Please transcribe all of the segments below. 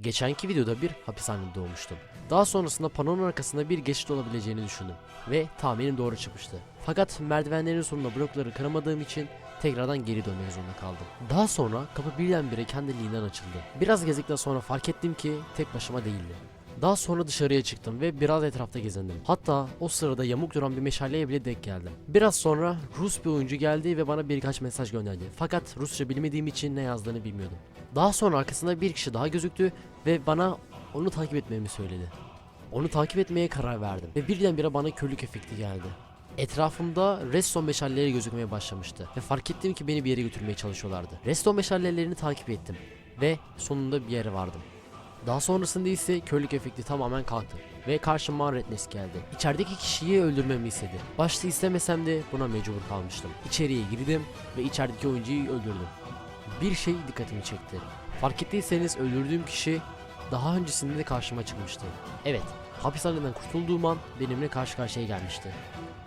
Geçenki videoda bir hapishanede doğmuştum. Daha sonrasında panonun arkasında bir geçit olabileceğini düşündüm ve tahminim doğru çıkmıştı. Fakat merdivenlerin sonunda blokları kıramadığım için tekrardan geri dönmek zorunda kaldım. Daha sonra kapı birdenbire kendiliğinden açıldı. Biraz gezdikten sonra fark ettim ki tek başıma değildim. Daha sonra dışarıya çıktım ve biraz etrafta gezindim. Hatta o sırada yamuk duran bir meşaleye bile denk geldim. Biraz sonra Rus bir oyuncu geldi ve bana birkaç mesaj gönderdi. Fakat Rusça bilmediğim için ne yazdığını bilmiyordum. Daha sonra arkasında bir kişi daha gözüktü ve bana onu takip etmemi söyledi. Onu takip etmeye karar verdim ve birdenbire bana körlük efekti geldi. Etrafımda redstone meşaleleri gözükmeye başlamıştı ve fark ettim ki beni bir yere götürmeye çalışıyorlardı. Redstone meşalelerini takip ettim ve sonunda bir yere vardım. Daha sonrasında ise körlük efekti tamamen kalktı ve karşıma Redness geldi. İçerideki kişiyi öldürmemi istedi. Başta istemesem de buna mecbur kalmıştım. İçeriye girdim ve içerideki oyuncuyu öldürdüm. Bir şey dikkatimi çekti. Fark ettiyseniz öldürdüğüm kişi daha öncesinde de karşıma çıkmıştı. Evet, hapishaneden kurtulduğum an benimle karşı karşıya gelmişti.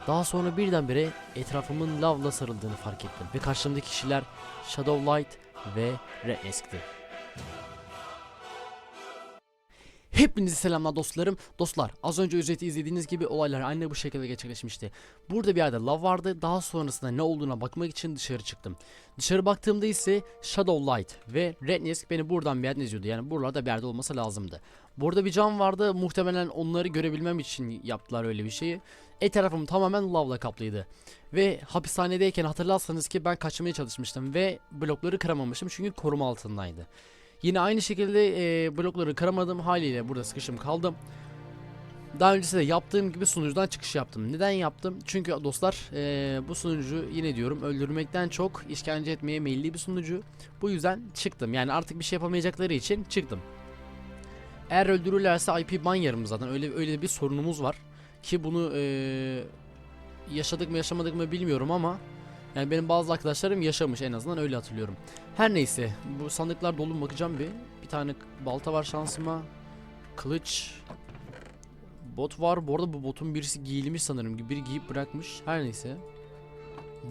Daha sonra birdenbire etrafımın lavla sarıldığını fark ettim ve karşımdaki kişiler Shadow Light ve Redness'ti. Hepinize selamlar dostlarım. Dostlar az önce özeti izlediğiniz gibi olaylar aynı bu şekilde gerçekleşmişti. Burada bir yerde lav vardı. Daha sonrasında ne olduğuna bakmak için dışarı çıktım. Dışarı baktığımda ise Shadow Light ve Rednesk beni buradan bir yerden izliyordu. Yani buralarda bir yerde olması lazımdı. Burada bir cam vardı. Muhtemelen onları görebilmem için yaptılar öyle bir şeyi. Etrafım tamamen lavla kaplıydı. Ve hapishanedeyken hatırlarsanız ki ben kaçmaya çalışmıştım ve blokları kıramamıştım çünkü koruma altındaydı. Yine aynı şekilde e, blokları kıramadım haliyle burada sıkışım kaldım. Daha öncesinde yaptığım gibi sunucudan çıkış yaptım. Neden yaptım? Çünkü dostlar e, bu sunucu yine diyorum öldürmekten çok işkence etmeye meyilli bir sunucu. Bu yüzden çıktım. Yani artık bir şey yapamayacakları için çıktım. Eğer öldürürlerse IP ban yerim zaten. Öyle öyle bir sorunumuz var. Ki bunu e, yaşadık mı yaşamadık mı bilmiyorum ama yani benim bazı arkadaşlarım yaşamış en azından öyle hatırlıyorum. Her neyse bu sandıklar dolu bakacağım bir. Bir tane balta var şansıma. Kılıç. Bot var. Bu arada bu botun birisi giyilmiş sanırım. Biri giyip bırakmış. Her neyse.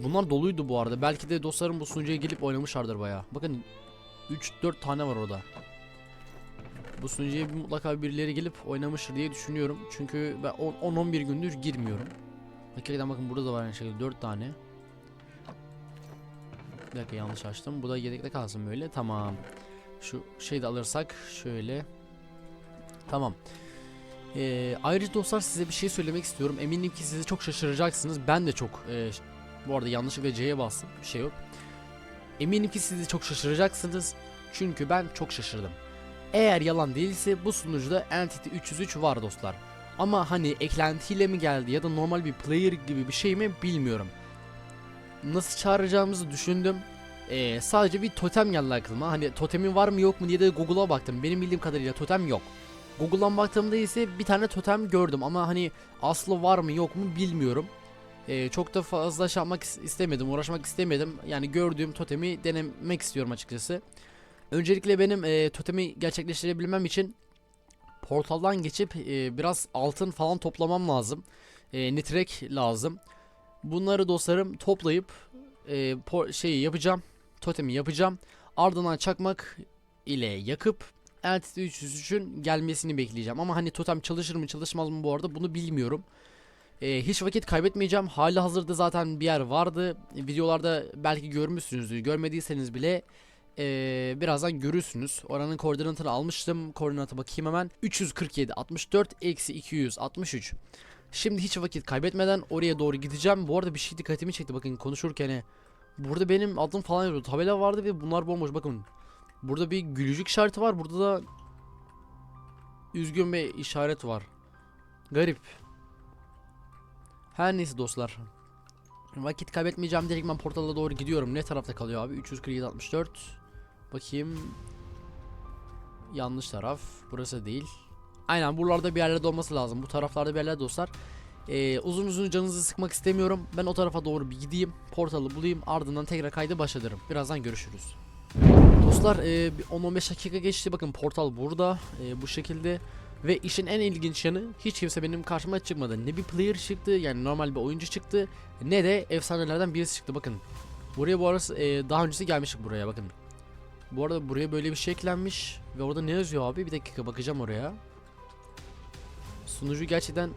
Bunlar doluydu bu arada. Belki de dostlarım bu sunucuya gelip oynamışlardır bayağı. Bakın 3-4 tane var orada. Bu sunucuya mutlaka birileri gelip oynamıştır diye düşünüyorum. Çünkü ben 10-11 gündür girmiyorum. Hakikaten bakın burada da var aynı şekilde 4 tane. Bir dakika yanlış açtım. Bu da yedekte kalsın böyle. Tamam. Şu şeyi de alırsak şöyle. Tamam. Ee, ayrıca dostlar size bir şey söylemek istiyorum. Eminim ki sizi çok şaşıracaksınız. Ben de çok e, bu arada yanlışlıkla C'ye bastım. Bir şey yok. Eminim ki sizi çok şaşıracaksınız. Çünkü ben çok şaşırdım. Eğer yalan değilse bu sunucuda Entity 303 var dostlar. Ama hani eklentiyle mi geldi ya da normal bir player gibi bir şey mi bilmiyorum nasıl çağıracağımızı düşündüm. Ee, sadece bir totem geldi aklıma. Hani totemin var mı yok mu diye de Google'a baktım. Benim bildiğim kadarıyla totem yok. Google'dan baktığımda ise bir tane totem gördüm ama hani aslı var mı yok mu bilmiyorum. Ee, çok da fazla şey yapmak is- istemedim, uğraşmak istemedim. Yani gördüğüm totemi denemek istiyorum açıkçası. Öncelikle benim e, totemi gerçekleştirebilmem için portaldan geçip e, biraz altın falan toplamam lazım. E, nitrek lazım. Bunları dostlarım toplayıp e, şeyi yapacağım. Totemi yapacağım. Ardından çakmak ile yakıp Entity 303'ün gelmesini bekleyeceğim. Ama hani totem çalışır mı çalışmaz mı bu arada bunu bilmiyorum. E, hiç vakit kaybetmeyeceğim. Hali hazırda zaten bir yer vardı. Videolarda belki görmüşsünüzdür. Görmediyseniz bile e, birazdan görürsünüz. Oranın koordinatını almıştım. Koordinatı bakayım hemen. 347 64 eksi 263. Şimdi hiç vakit kaybetmeden oraya doğru gideceğim. Bu arada bir şey dikkatimi çekti bakın konuşurken. Burada benim adım falan yazıyordu. Tabela vardı ve bunlar bomboş bakın. Burada bir gülücük işareti var. Burada da üzgün bir işaret var. Garip. Her neyse dostlar. Vakit kaybetmeyeceğim direkt ben portala doğru gidiyorum. Ne tarafta kalıyor abi? 347 64. Bakayım. Yanlış taraf. Burası değil. Aynen buralarda bir yerlerde olması lazım. Bu taraflarda bir yerlerde dostlar. Ee, uzun uzun canınızı sıkmak istemiyorum. Ben o tarafa doğru bir gideyim. Portalı bulayım. Ardından tekrar kaydı başlatırım. Birazdan görüşürüz. Dostlar e, bir 10-15 dakika geçti. Bakın portal burada. e, bu şekilde. Ve işin en ilginç yanı hiç kimse benim karşıma çıkmadı. Ne bir player çıktı yani normal bir oyuncu çıktı. Ne de efsanelerden birisi çıktı bakın. Buraya bu arası e, daha öncesi gelmiştik buraya bakın. Bu arada buraya böyle bir şey eklenmiş ve orada ne yazıyor abi? Bir dakika bakacağım oraya. Sunucu gerçekten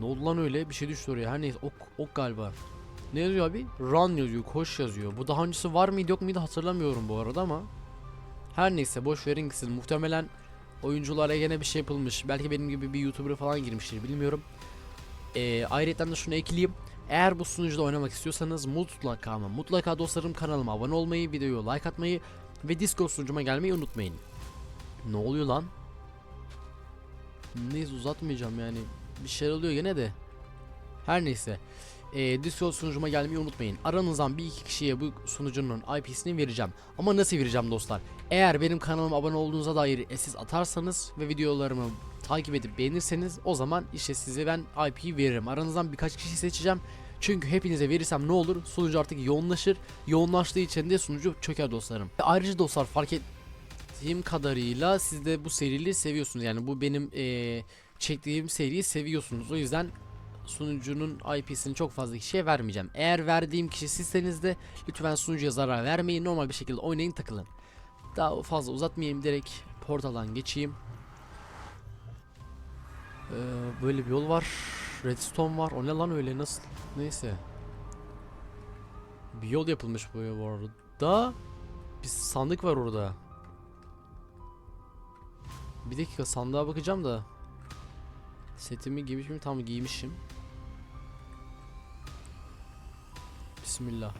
ne oldu lan öyle? Bir şey düştü oraya. Her neyse ok, ok galiba. Ne yazıyor abi? Run yazıyor, koş yazıyor. Bu daha öncesi var mıydı yok muydu hatırlamıyorum bu arada ama. Her neyse boş verin gitsin. Muhtemelen oyunculara gene bir şey yapılmış. Belki benim gibi bir YouTuber falan girmiştir bilmiyorum. Ee, ayrıca de şunu ekleyeyim. Eğer bu sunucuda oynamak istiyorsanız mutlaka ama mutlaka dostlarım kanalıma abone olmayı, videoyu like atmayı ve Discord sunucuma gelmeyi unutmayın. Ne oluyor lan? Neyse uzatmayacağım yani. Bir şeyler oluyor gene de. Her neyse. Ee, Discord sunucuma gelmeyi unutmayın. Aranızdan bir iki kişiye bu sunucunun IP'sini vereceğim. Ama nasıl vereceğim dostlar? Eğer benim kanalıma abone olduğunuza dair siz atarsanız ve videolarımı takip edip beğenirseniz o zaman işte size ben IP'yi veririm. Aranızdan birkaç kişi seçeceğim. Çünkü hepinize verirsem ne olur? Sunucu artık yoğunlaşır. Yoğunlaştığı için de sunucu çöker dostlarım. Ayrıca dostlar fark ettiğim kadarıyla siz de bu serileri seviyorsunuz. Yani bu benim eee, çektiğim seriyi seviyorsunuz. O yüzden sunucunun IP'sini çok fazla kişiye vermeyeceğim. Eğer verdiğim kişi sizseniz de lütfen sunucuya zarar vermeyin. Normal bir şekilde oynayın takılın. Daha fazla uzatmayayım direkt portaldan geçeyim. Ee, böyle bir yol var. Redstone var. O ne lan öyle nasıl? Neyse. Bir yol yapılmış bu arada. Bir sandık var orada. Bir dakika sandığa bakacağım da. Setimi giymiş miyim? Tamam giymişim. Bismillah.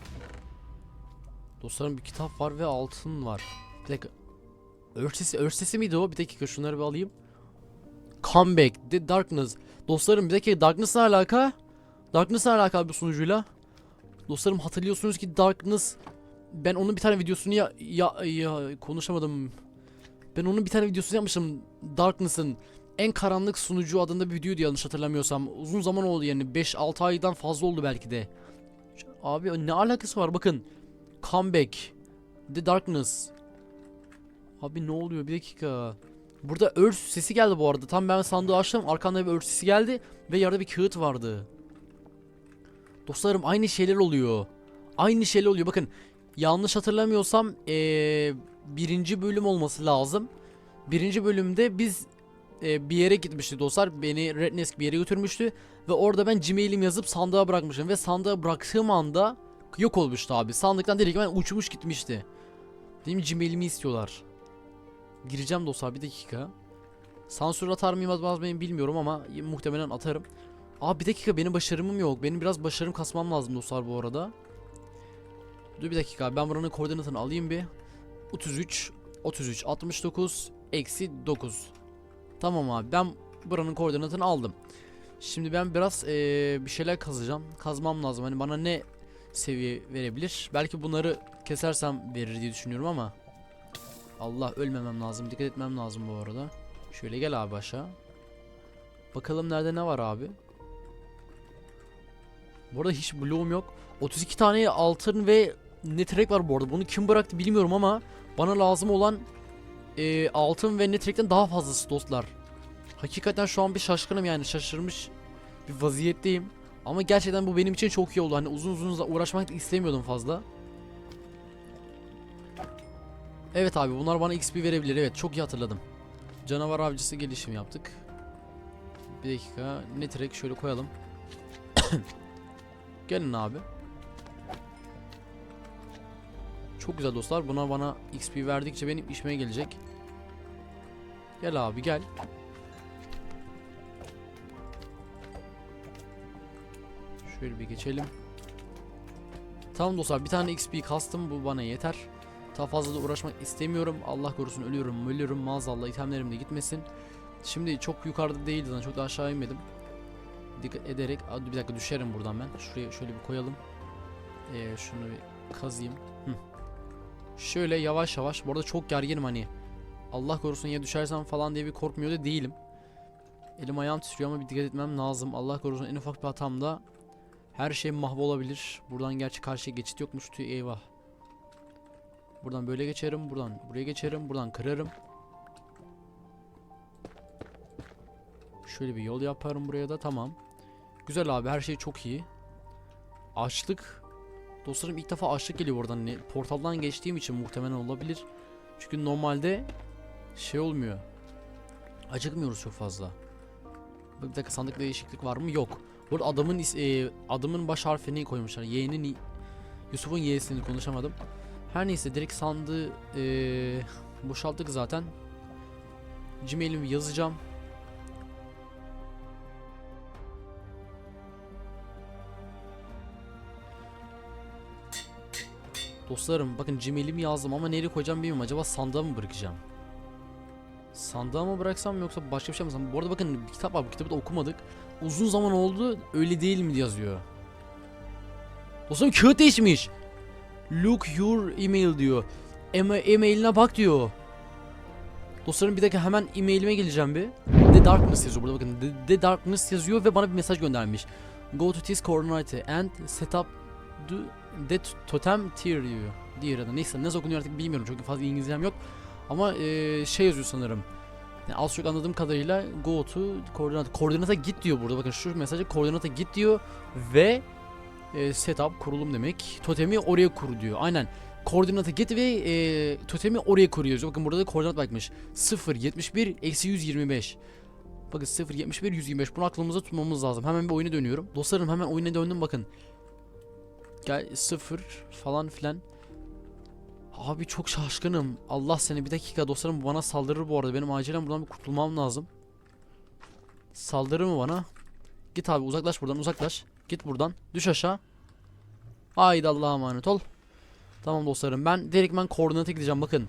Dostlarım bir kitap var ve altın var. Bir dakika. Örsesi, örsesi miydi o? Bir dakika şunları bir alayım. Comeback, The Darkness. Dostlarım bir dakika Darkness ne alaka? Darkness ne alaka bu sunucuyla? Dostlarım hatırlıyorsunuz ki Darkness ben onun bir tane videosunu ya, ya, ya konuşamadım. Ben onun bir tane videosunu yapmışım. Darkness'ın en karanlık sunucu adında bir videoydu yanlış hatırlamıyorsam. Uzun zaman oldu yani 5-6 aydan fazla oldu belki de. Abi ne alakası var bakın. Comeback. The Darkness. Abi ne oluyor bir dakika. Burada örs sesi geldi bu arada. Tam ben sandığı açtım arkamda bir örs sesi geldi ve yerde bir kağıt vardı. Dostlarım aynı şeyler oluyor. Aynı şeyler oluyor. Bakın yanlış hatırlamıyorsam ee, birinci bölüm olması lazım. Birinci bölümde biz ee, bir yere gitmişti dostlar. Beni Rednesk bir yere götürmüştü. Ve orada ben Gmail'im yazıp sandığa bırakmışım. Ve sandığa bıraktığım anda yok olmuştu abi. Sandıktan direkt ben uçmuş gitmişti. Benim Gmail'imi istiyorlar. Gireceğim dostlar bir dakika. Sansür atar mıyım atmaz mıyım bilmiyorum ama muhtemelen atarım. Abi bir dakika benim başarımım yok. Benim biraz başarım kasmam lazım dostlar bu arada. Dur bir dakika ben buranın koordinatını alayım bir. 33 33 69 eksi 9 Tamam abi ben buranın koordinatını aldım. Şimdi ben biraz eee, bir şeyler kazacağım. Kazmam lazım. Hani bana ne seviye verebilir? Belki bunları kesersem verir diye düşünüyorum ama. Allah ölmemem lazım. Dikkat etmem lazım bu arada. Şöyle gel abi aşağı. Bakalım nerede ne var abi. Bu arada hiç bloğum yok. 32 tane altın ve netrek var bu arada. Bunu kim bıraktı bilmiyorum ama bana lazım olan e, altın ve netrekten daha fazlası dostlar. Hakikaten şu an bir şaşkınım yani şaşırmış bir vaziyetteyim. Ama gerçekten bu benim için çok iyi oldu. Hani uzun uzun uğraşmak istemiyordum fazla. Evet abi bunlar bana XP verebilir. Evet çok iyi hatırladım. Canavar avcısı gelişim yaptık. Bir dakika. Netrek şöyle koyalım. Gelin abi. Çok güzel dostlar. Buna bana XP verdikçe benim işime gelecek. Gel abi gel. Şöyle bir geçelim. Tamam dostlar bir tane XP kastım bu bana yeter. Daha fazla da uğraşmak istemiyorum. Allah korusun ölüyorum ölüyorum maazallah itemlerim de gitmesin. Şimdi çok yukarıda değildi zaten çok da aşağı inmedim. Dikkat ederek bir dakika düşerim buradan ben. Şuraya şöyle bir koyalım. Ee, şunu bir kazıyım. Hı. Şöyle yavaş yavaş. Bu arada çok gerginim hani. Allah korusun ya düşersem falan diye bir korkmuyor da değilim. Elim ayağım titriyor ama bir dikkat etmem lazım. Allah korusun en ufak bir hatamda her şey mahvolabilir. Buradan gerçi karşıya geçit yokmuş. Tüy eyvah. Buradan böyle geçerim. Buradan buraya geçerim. Buradan kırarım. Şöyle bir yol yaparım buraya da. Tamam. Güzel abi her şey çok iyi. Açlık. Dostlarım ilk defa açlık geliyor oradan. Ne, portaldan geçtiğim için muhtemelen olabilir. Çünkü normalde şey olmuyor. Acıkmıyoruz çok fazla. Bir dakika sandıkta değişiklik var mı? Yok. Burada adamın e, adamın baş harfini koymuşlar. Y'nin Yusuf'un Y'sini konuşamadım. Her neyse direkt sandığı e, boşalttık zaten. Gmail'imi yazacağım. Dostlarım bakın Gmail'imi yazdım ama nereye koyacağım bilmiyorum. Acaba sandığa mı bırakacağım? Sandığa mı bıraksam yoksa başka bir şey mi? Bu arada bakın bir kitap var. Bu kitabı da okumadık. Uzun zaman oldu. Öyle değil mi yazıyor. Dostlarım kağıt değişmiş. Look your email diyor. Ema e-mailine bak diyor. Dostlarım bir dakika hemen e-mailime geleceğim bir. The Darkness yazıyor burada bakın. The, The Darkness yazıyor ve bana bir mesaj göndermiş. Go to this coordinate and set up the, the totem diyor. Diğer adı. Neyse nasıl okunuyor artık bilmiyorum. Çok fazla İngilizcem yok. Ama eee, şey yazıyor sanırım. Yani az çok anladığım kadarıyla go to koordinat koordinata git diyor burada. Bakın şu mesajı koordinata git diyor ve e, setup kurulum demek. Totemi oraya kur diyor. Aynen. Koordinata git ve e, totemi oraya kur yazıyor. Bakın burada da koordinat bakmış. 0 71 eksi 125. Bakın 0 71 125. Bunu aklımızda tutmamız lazım. Hemen bir oyuna dönüyorum. Dostlarım hemen oyuna döndüm bakın. Gel 0 falan filan. Abi çok şaşkınım. Allah seni bir dakika dostlarım bana saldırır bu arada. Benim acilen buradan bir kurtulmam lazım. Saldırır mı bana? Git abi uzaklaş buradan uzaklaş. Git buradan. Düş aşağı. Haydi Allah'a emanet ol. Tamam dostlarım ben direktmen koordinata gideceğim bakın.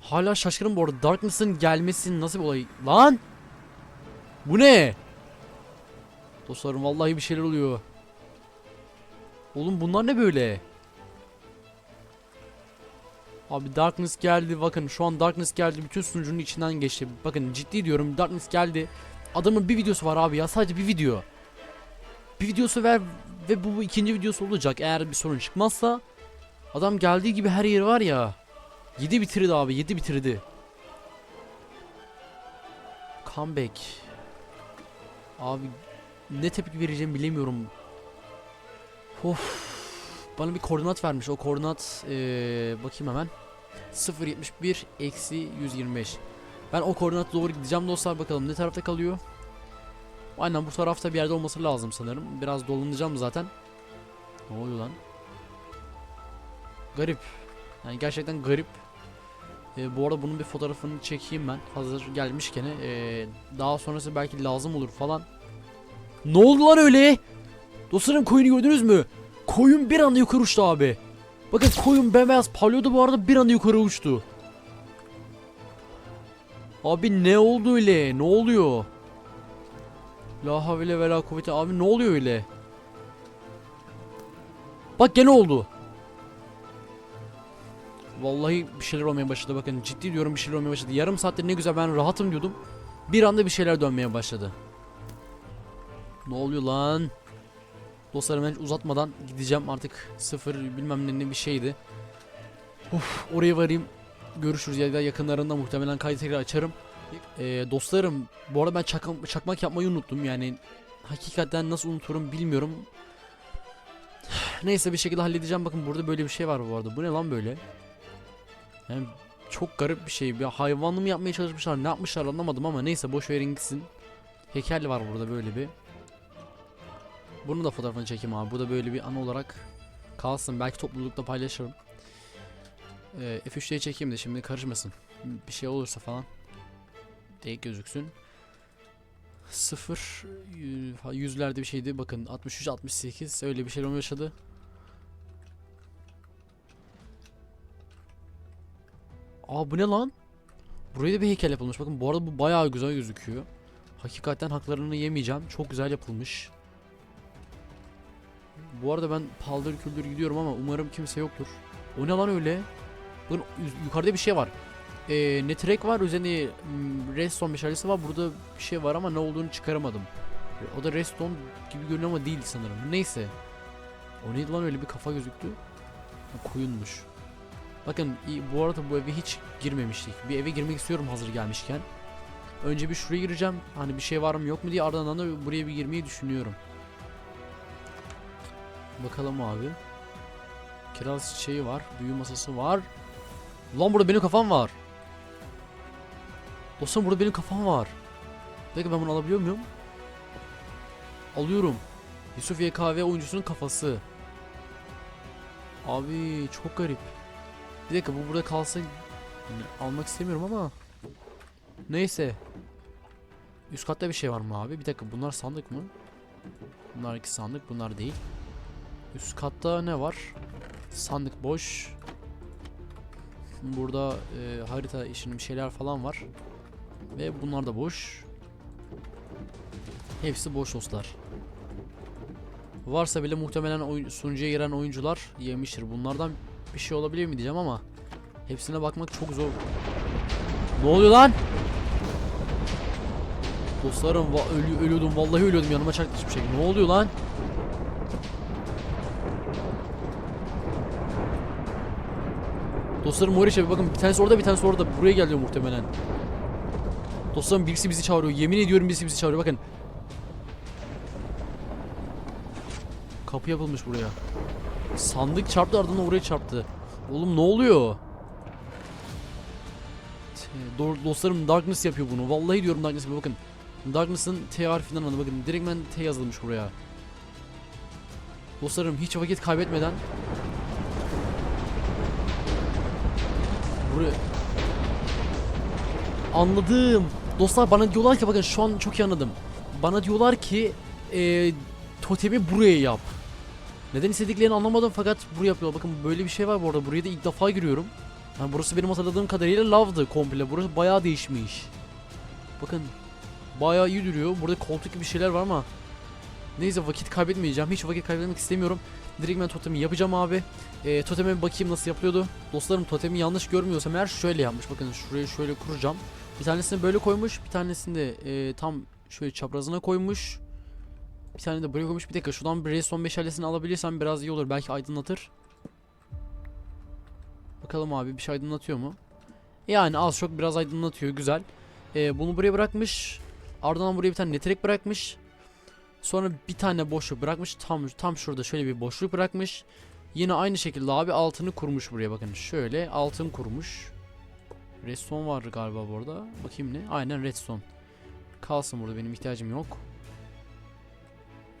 Hala şaşkınım bu arada. Darkness'ın gelmesi nasıl bir olay? Lan! Bu ne? Dostlarım vallahi bir şeyler oluyor. Oğlum bunlar ne böyle? Abi Darkness geldi bakın şu an Darkness geldi bütün sunucunun içinden geçti. Bakın ciddi diyorum Darkness geldi. Adamın bir videosu var abi ya sadece bir video. Bir videosu ver ve bu, bu ikinci videosu olacak eğer bir sorun çıkmazsa. Adam geldiği gibi her yeri var ya. 7 bitirdi abi 7 bitirdi. Comeback. Abi ne tepki vereceğimi bilemiyorum. Of. Bana bir koordinat vermiş. O koordinat eee, bakayım hemen. 0.71 eksi 125. Ben o koordinata doğru gideceğim dostlar bakalım ne tarafta kalıyor. Aynen bu tarafta bir yerde olması lazım sanırım. Biraz dolanacağım zaten. Ne oluyor lan? Garip. Yani gerçekten garip. Ee, bu arada bunun bir fotoğrafını çekeyim ben. Hazır gelmişken. Ee, daha sonrası belki lazım olur falan. Ne oldu lan öyle? Dostlarım koyunu gördünüz mü? Koyun bir anda yukarı uçtu abi. Bakın koyun bembeyaz parlıyordu bu arada bir anda yukarı uçtu. Abi ne oldu öyle? Ne oluyor? La havle ve la kuvvete abi ne oluyor öyle? Bak gene oldu. Vallahi bir şeyler olmaya başladı bakın ciddi diyorum bir şeyler olmaya başladı. Yarım saattir ne güzel ben rahatım diyordum. Bir anda bir şeyler dönmeye başladı. Ne oluyor lan? Dostlarım hiç uzatmadan gideceğim artık sıfır bilmem ne, bir şeydi. Uf oraya varayım. Görüşürüz ya da yakınlarında muhtemelen kaydı tekrar açarım. Ee, dostlarım bu arada ben çakma- çakmak yapmayı unuttum yani hakikaten nasıl unuturum bilmiyorum. Neyse bir şekilde halledeceğim bakın burada böyle bir şey var bu arada bu ne lan böyle? Yani çok garip bir şey bir hayvanlı mı yapmaya çalışmışlar ne yapmışlar anlamadım ama neyse boş verin gitsin. Heykel var burada böyle bir. Bunu da fotoğrafını çekeyim abi. Bu da böyle bir an olarak kalsın. Belki toplulukta paylaşırım. Ee, F3'teyi çekeyim de şimdi karışmasın. Bir şey olursa falan. Denk gözüksün. Sıfır yü- yüzlerde bir şeydi. Bakın 63 68 öyle bir şey olmaya yaşadı. Aa bu ne lan? Buraya da bir heykel yapılmış. Bakın bu arada bu bayağı güzel gözüküyor. Hakikaten haklarını yemeyeceğim. Çok güzel yapılmış. Bu arada ben paldır küldür gidiyorum ama umarım kimse yoktur. O ne lan öyle? Bakın yu- yukarıda bir şey var. Ee, ne trek var üzerinde mm, redstone meşalesi var. Burada bir şey var ama ne olduğunu çıkaramadım. O da redstone gibi görünüyor ama değil sanırım. Neyse. O neydi lan öyle bir kafa gözüktü. Koyunmuş. Bakın bu arada bu eve hiç girmemiştik. Bir eve girmek istiyorum hazır gelmişken. Önce bir şuraya gireceğim. Hani bir şey var mı yok mu diye ardından da buraya bir girmeyi düşünüyorum. Bakalım abi. Kiraz çiçeği var. Büyü masası var. Lan burada benim kafam var. Dostum burada benim kafam var. Peki ben bunu alabiliyor muyum? Alıyorum. Yusuf YKV oyuncusunun kafası. Abi çok garip. Bir dakika bu burada kalsa yani almak istemiyorum ama neyse. Üst katta bir şey var mı abi? Bir dakika bunlar sandık mı? Bunlar iki sandık bunlar değil. Üst katta ne var? Sandık boş. Burada e, harita işinin bir şeyler falan var. Ve bunlar da boş. Hepsi boş dostlar. Varsa bile muhtemelen oyun, sunucuya giren oyuncular yemiştir. Bunlardan bir şey olabilir mi diyeceğim ama hepsine bakmak çok zor. Ne oluyor lan? Dostlarım va- ölü- ölüyordum vallahi ölüyordum yanıma çaktı hiçbir şey. Ne oluyor lan? Dostlarım oraya şey bakın bir tanesi orada bir tanesi orada buraya geliyor muhtemelen. Dostlarım birisi bizi çağırıyor. Yemin ediyorum birisi bizi çağırıyor bakın. Kapı yapılmış buraya. Sandık çarptı ardından oraya çarptı. Oğlum ne oluyor? Dostlarım Darkness yapıyor bunu. Vallahi diyorum Darkness yapıyor bakın. Darkness'ın T harfinden anladım bakın. Direktmen T yazılmış buraya. Dostlarım hiç vakit kaybetmeden Buraya Anladım. Dostlar bana diyorlar ki bakın şu an çok iyi anladım. Bana diyorlar ki e, totemi buraya yap. Neden istediklerini anlamadım fakat buraya yapıyorlar. Bakın böyle bir şey var bu arada. Buraya da ilk defa giriyorum. Yani burası benim hatırladığım kadarıyla lavdı komple. Burası bayağı değişmiş. Bakın bayağı iyi duruyor. Burada koltuk gibi şeyler var ama neyse vakit kaybetmeyeceğim. Hiç vakit kaybetmek istemiyorum. Direkt ben totemi yapacağım abi. E, toteme bakayım nasıl yapıyordu. Dostlarım totemi yanlış görmüyorsam eğer şöyle yapmış. Bakın şuraya şöyle kuracağım. Bir tanesini böyle koymuş. Bir tanesini de e, tam şöyle çaprazına koymuş. Bir tane de buraya koymuş. Bir dakika şuradan bir redstone meşalesini alabilirsem biraz iyi olur. Belki aydınlatır. Bakalım abi bir şey aydınlatıyor mu? Yani az çok biraz aydınlatıyor. Güzel. E, bunu buraya bırakmış. Ardından buraya bir tane netrek bırakmış. Sonra bir tane boşluk bırakmış. Tam tam şurada şöyle bir boşluk bırakmış. Yine aynı şekilde abi altını kurmuş buraya bakın. Şöyle altın kurmuş. Redstone var galiba burada. Bakayım ne? Aynen redstone. Kalsın burada benim ihtiyacım yok.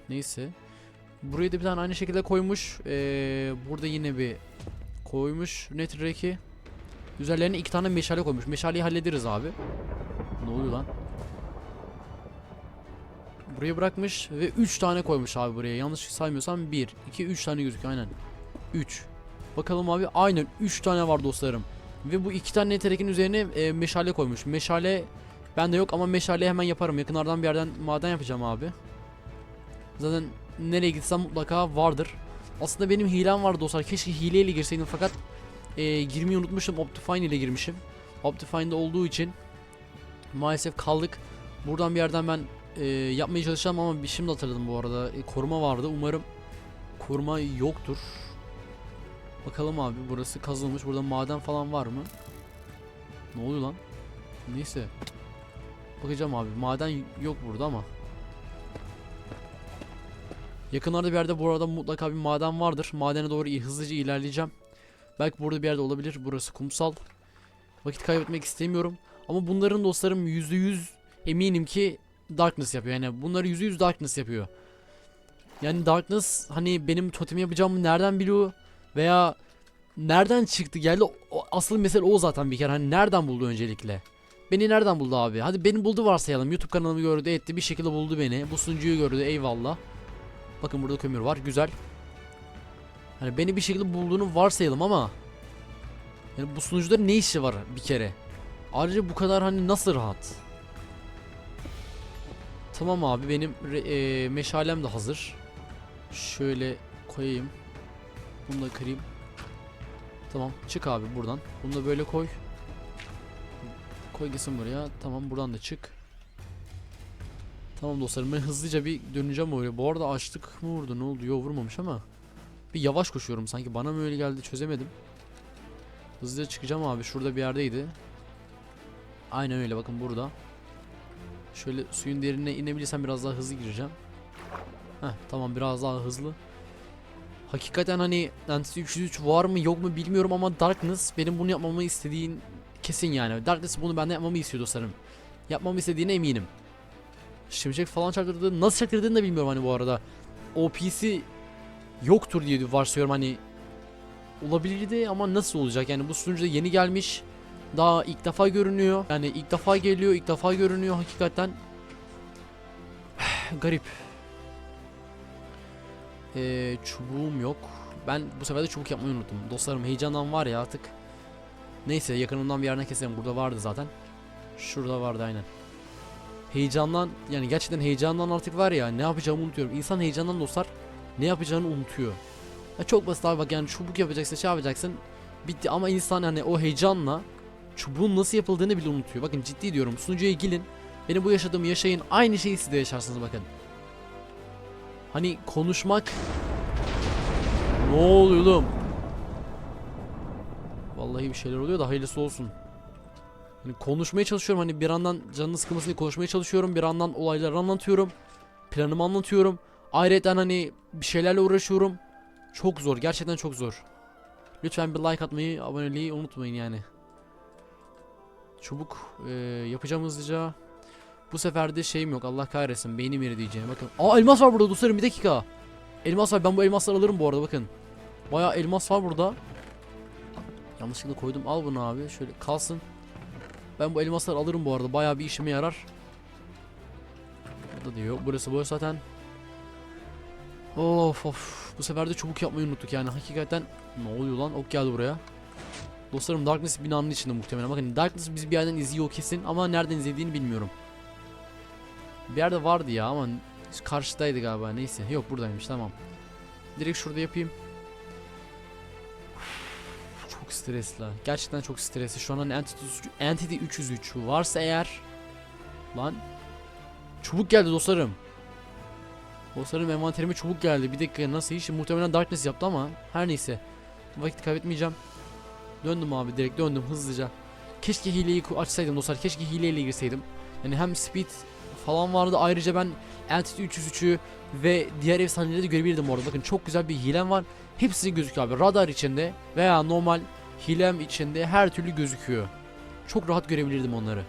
Neyse. Buraya da bir tane aynı şekilde koymuş. Ee, burada yine bir koymuş netrek'i. Üzerlerine iki tane meşale koymuş. Meşaleyi hallederiz abi. Ne oluyor lan? Buraya bırakmış ve 3 tane koymuş abi buraya. Yanlış saymıyorsam 1, 2, 3 tane gözüküyor aynen. 3. Bakalım abi aynen 3 tane var dostlarım. Ve bu iki tane netrekin üzerine e, meşale koymuş. Meşale bende yok ama meşale hemen yaparım. Yakınlardan bir yerden maden yapacağım abi. Zaten nereye gitsem mutlaka vardır. Aslında benim hilem var dostlar. Keşke hileyle girseydim fakat e, girmeyi unutmuşum. Optifine ile girmişim. Optifine'de olduğu için maalesef kaldık. Buradan bir yerden ben e, yapmaya çalışacağım ama bir şimdi hatırladım bu arada. E, koruma vardı. Umarım koruma yoktur. Bakalım abi burası kazılmış. Burada maden falan var mı? Ne oluyor lan? Neyse. Bakacağım abi. Maden yok burada ama. Yakınlarda bir yerde bu arada mutlaka bir maden vardır. Madene doğru hızlıca ilerleyeceğim. Belki burada bir yerde olabilir. Burası kumsal. Vakit kaybetmek istemiyorum. Ama bunların dostlarım %100 eminim ki Darkness yapıyor. Yani bunları %100 Darkness yapıyor. Yani Darkness hani benim totem yapacağımı nereden biliyor? Veya nereden çıktı geldi? O, asıl mesele o zaten bir kere. Hani nereden buldu öncelikle? Beni nereden buldu abi? Hadi beni buldu varsayalım. YouTube kanalımı gördü etti. Bir şekilde buldu beni. Bu sunucuyu gördü. Eyvallah. Bakın burada kömür var. Güzel. Hani beni bir şekilde bulduğunu varsayalım ama yani bu sunucuda ne işi var bir kere? Ayrıca bu kadar hani nasıl rahat? Tamam abi benim e, meşalem de hazır. Şöyle koyayım. Bunu da kırayım. Tamam çık abi buradan. Bunu da böyle koy. Koy gitsin buraya. Tamam buradan da çık. Tamam dostlarım ben hızlıca bir döneceğim oraya. Bu arada açlık mı vurdu ne oldu? Yok vurmamış ama. Bir yavaş koşuyorum sanki bana mı öyle geldi çözemedim. Hızlıca çıkacağım abi şurada bir yerdeydi. Aynen öyle bakın burada. Şöyle suyun derinine inebilirsem biraz daha hızlı gireceğim. Heh tamam biraz daha hızlı. Hakikaten hani Entity 303 var mı yok mu bilmiyorum ama Darkness benim bunu yapmamı istediğin kesin yani. Darkness bunu benden yapmamı istiyor dostlarım. Yapmamı istediğine eminim. Şimşek falan çaktırdı. Nasıl çaktırdığını da bilmiyorum hani bu arada. OP'si yoktur diye varsayıyorum hani. Olabilirdi ama nasıl olacak yani bu sunucuda yeni gelmiş. Daha ilk defa görünüyor. Yani ilk defa geliyor, ilk defa görünüyor hakikaten. Garip. Ee, çubuğum yok. Ben bu sefer de çubuk yapmayı unuttum. Dostlarım heyecandan var ya artık. Neyse yakınımdan bir yerden keselim. Burada vardı zaten. Şurada vardı aynen. Heyecandan yani gerçekten heyecandan artık var ya ne yapacağımı unutuyorum. İnsan heyecandan dostlar ne yapacağını unutuyor. Ya çok basit abi bak yani çubuk yapacaksın şey yapacaksın. Bitti ama insan hani o heyecanla çubuğun nasıl yapıldığını bile unutuyor. Bakın ciddi diyorum sunucuya gelin. Benim bu yaşadığımı yaşayın. Aynı şeyi siz de yaşarsınız bakın. Hani konuşmak Ne oluyor oğlum? Vallahi bir şeyler oluyor da hayırlısı olsun. Hani konuşmaya çalışıyorum hani bir yandan canını sıkılmasın diye konuşmaya çalışıyorum. Bir yandan olayları anlatıyorum. Planımı anlatıyorum. Ayrıca hani bir şeylerle uğraşıyorum. Çok zor gerçekten çok zor. Lütfen bir like atmayı, aboneliği unutmayın yani. Çubuk eee, yapacağım hızlıca. Bu sefer de şeyim yok Allah kahretsin beynim yeri diyeceğim bakın. Aa elmas var burada dostlarım bir dakika. Elmas var ben bu elmasları alırım bu arada bakın. Baya elmas var burada. Yanlışlıkla koydum al bunu abi şöyle kalsın. Ben bu elmasları alırım bu arada baya bir işime yarar. Burada diyor burası boş zaten. Of of bu sefer de çubuk yapmayı unuttuk yani hakikaten ne oluyor lan ok geldi buraya. Dostlarım Darkness binanın içinde muhtemelen bakın Darkness biz bir yerden izliyor kesin ama nereden izlediğini bilmiyorum. Bir yerde vardı ya ama karşıdaydı galiba neyse yok buradaymış tamam. Direkt şurada yapayım. Çok stresli. Gerçekten çok stresli. Şu an hani Entity, Entity 303 varsa eğer lan çubuk geldi dostlarım. Dostlarım envanterime çubuk geldi. Bir dakika nasıl iş? Muhtemelen Darkness yaptı ama her neyse. Vakit kaybetmeyeceğim. Döndüm abi direkt döndüm hızlıca. Keşke hileyi açsaydım dostlar. Keşke hileyle girseydim. Yani hem speed falan vardı. Ayrıca ben Entity 303'ü ve diğer efsaneleri de görebilirdim orada. Bakın çok güzel bir hilem var. Hepsi gözüküyor abi. Radar içinde veya normal hilem içinde her türlü gözüküyor. Çok rahat görebilirdim onları.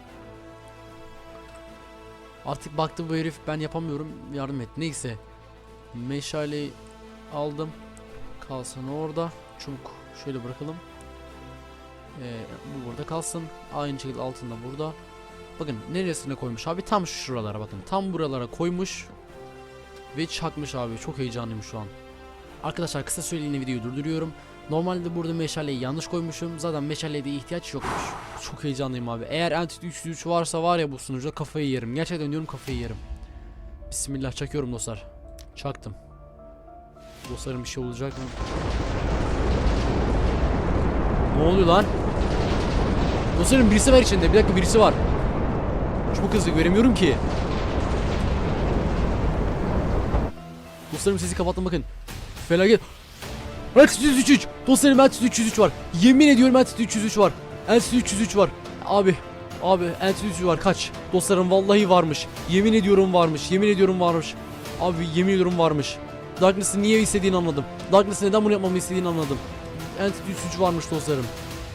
Artık baktım bu herif ben yapamıyorum yardım et. Neyse. Meşaleyi aldım. Kalsın orada. Çubuk şöyle bırakalım. Ee, bu burada kalsın. Aynı şekilde altında burada. Bakın neresine koymuş abi tam şuralara bakın. Tam buralara koymuş. Ve çakmış abi. Çok heyecanlıyım şu an. Arkadaşlar kısa süreliğine videoyu durduruyorum. Normalde burada meşaleyi yanlış koymuşum. Zaten meşaleye de ihtiyaç yokmuş. Çok heyecanlıyım abi. Eğer Entity 303 varsa var ya bu sunucuda kafayı yerim. Gerçekten diyorum kafayı yerim. Bismillah çakıyorum dostlar. Çaktım. Dostlarım bir şey olacak mı? Ne oluyor lan? Dostlarım birisi var içinde. Bir dakika birisi var. Çok hızlı göremiyorum ki. Dostlarım sesi kapattım bakın. Felaket. Entity 303. Dostlarım Entity 303 var. Yemin ediyorum Entity 303 var. Entity 303 var. Abi. Abi Entity 303 var kaç. Dostlarım vallahi varmış. Yemin ediyorum varmış. Yemin ediyorum varmış. Abi yemin ediyorum varmış. Darkness'ı niye istediğini anladım. Darkness'ı neden bunu yapmamı istediğini anladım. Entity 303 varmış dostlarım.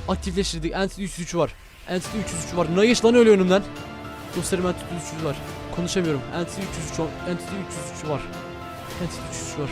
Aktifleştirdik. Entity 303 var. Entity 303 var. Ne geç lan öyle önümden. Dostlarım Entity 303 var. Konuşamıyorum. Entity 303 var. Entity 303 var. Entity 303 var.